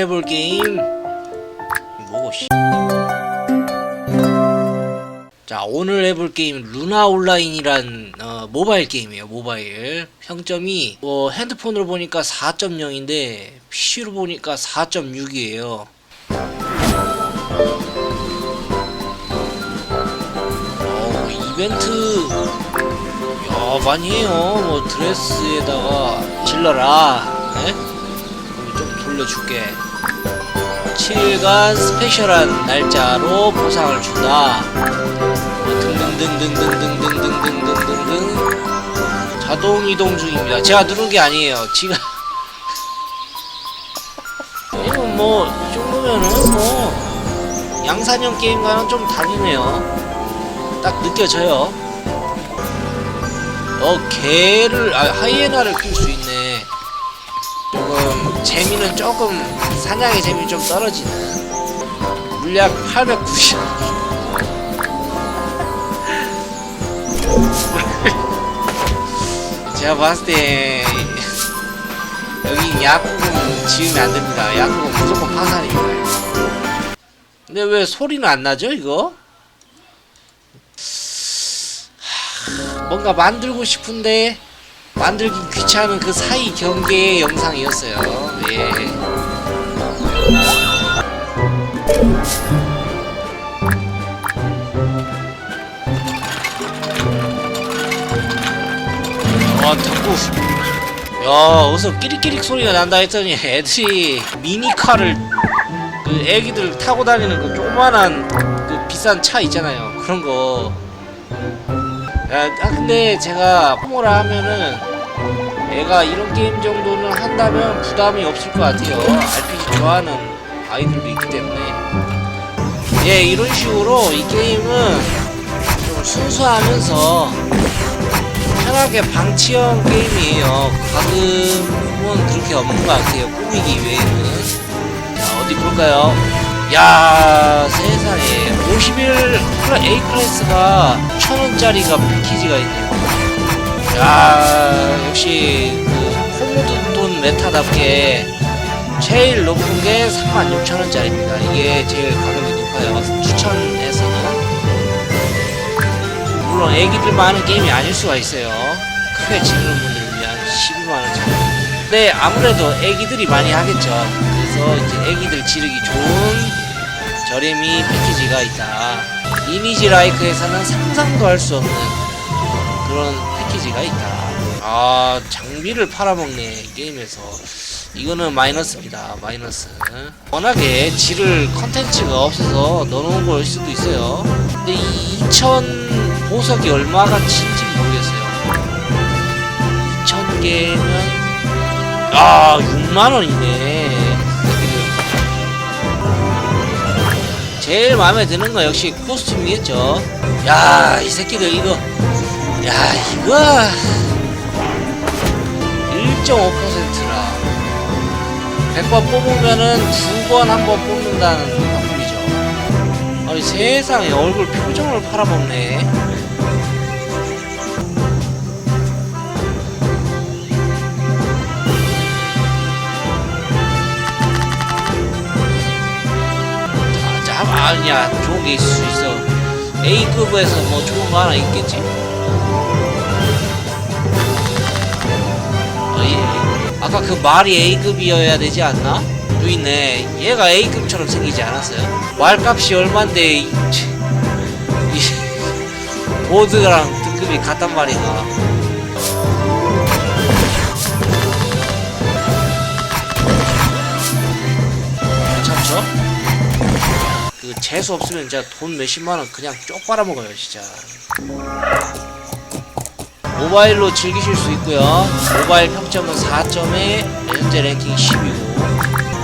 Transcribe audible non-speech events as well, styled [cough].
해볼 게임? 뭐고 씨. 자 오늘 해볼 게임 루나 온라인이란 어, 모바일 게임이에요 모바일. 평점이 뭐 핸드폰으로 보니까 4.0인데 PC로 보니까 4.6이에요. 어, 이벤트. 야 많이 해요 뭐 드레스에다가. 질러라. 네? 좀 돌려줄게. 7일간 스페셜한 날짜로 보상을 준다. 뭐 등등등등등등등등등등등 자동 이동 중입니다. 제가 누른 게 아니에요. 지가 [laughs] 이건 뭐이 정도면은 뭐 양산형 게임과는 좀 다르네요. 딱 느껴져요. 어 개를 아 하이에나를 키울 수. 조금 재미는 조금 사냥의 재미 좀 떨어지는 물약 890 [laughs] 제가 봤을 때 여기 약국은 지으면 안 됩니다. 약국은 무조건 파산입니다. 근데 왜 소리는 안 나죠 이거? 하, 뭔가 만들고 싶은데 만들기 귀찮은 그 사이 경계의 영상이었어요. 예. 아, 자꾸. 야, 어디서 끼릭끼릭 소리가 난다 했더니 애들이 미니카를 그 애기들 타고 다니는 그 조그만한 그 비싼 차 있잖아요. 그런 거. 야, 아, 근데 제가 포모라 하면은 애가 이런 게임 정도는 한다면 부담이 없을 것 같아요. RPG 좋아하는 아이들도 있기 때문에. 예, 이런 식으로 이 게임은 좀 순수하면서 편하게 방치형 게임이에요. 가끔은 그렇게 없는 것 같아요. 꾸미기 외에는. 자, 어디 볼까요? 야 세상에 51 A 클래스가 1000원짜리가 패키지가 있네요. 야 역시 그 코모드 돈 메타답게 제일 높은 게 36,000원짜리입니다. 이게 제일 가격이 높아요. 추천에서는. 물론 애기들만 하는 게임이 아닐 수가 있어요. 크게 지르는 분들을 위한 12만원짜리. 근데 아무래도 애기들이 많이 하겠죠. 그래서 이제 애기들 지르기 좋은 저렴이 패키지가 있다. 이미지 라이크에서는 상상도 할 수 없는 그런 패키지가 있다. 아, 장비를 팔아먹네, 이 게임에서. 이거는 마이너스입니다, 마이너스. 워낙에 지를 컨텐츠가 없어서 넣어놓은 걸 수도 있어요. 근데 이2000 보석이 얼마 가치인지 모르겠어요. 2000개면, 아, 6만원이네. 제일 마음에 드는 건 역시 코스튬이겠죠. 야, 이 새끼들 이거, 야, 이거 1.5%라 100번 뽑으면은 두 번 한 번 뽑는다는 방법이죠. 아니 세상에 얼굴 표정을 팔아먹네. 아니야 좋은 게 있을 수 있어. A급에서 뭐 좋은 거 하나 있겠지. 어, 예. 아까 그 말이 A급이어야 되지 않나? 있네. 얘가 A급처럼 생기지 않았어요? 말값이 얼만데 이, 이 [laughs] 보드랑 등급이 같단 말이야. 괜찮죠? 그 재수 없으면 진짜 돈 몇십만 원 그냥 쪽 빨아먹어요 진짜. 모바일로 즐기실 수 있고요. 모바일 평점은 4점에 현재 랭킹 10이고